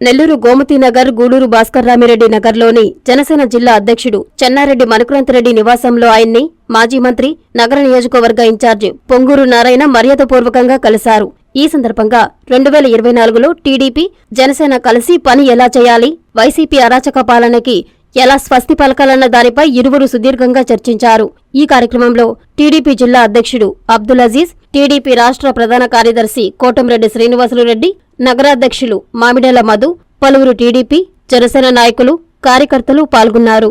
నెల్లూరు గోమతి నగర్ గూడూరు భాస్కర్ రామిరెడ్డి నగర్లోని జనసేన జిల్లా అధ్యక్షుడు చెన్నారెడ్డి మనుకురంతరెడ్డి నివాసంలో ఆయన్ని మాజీ మంత్రి నగర నియోజకవర్గ ఇన్ఛార్జి పొంగూరు నారాయణ మర్యాదపూర్వకంగా కలిశారు. ఈ సందర్భంగా రెండు వేల ఇరవై నాలుగులో టీడీపీ జనసేన కలిసి పని ఎలా చేయాలి వైసీపీ అరాచక పాలనకి ఎలా స్వస్తి పలకాలన్న దానిపై ఇరువురు సుదీర్ఘంగా చర్చించారు. ఈ కార్యక్రమంలో టీడీపీ జిల్లా అధ్యక్షుడు అబ్దుల్ అజీజ్ టీడీపీ రాష్ట్ర ప్రధాన కార్యదర్శి కోటంరెడ్డి శ్రీనివాసులు రెడ్డి నగరాధ్యక్షులు మామిడల మధు పలువురు టీడీపీ జనసేన నాయకులు కార్యకర్తలు పాల్గొన్నారు.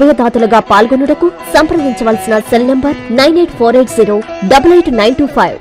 ఉభయదాతలుగా పాల్గొనుటకు సంప్రదించవలసిన cell number nine eight four eight zero double eight nine two five.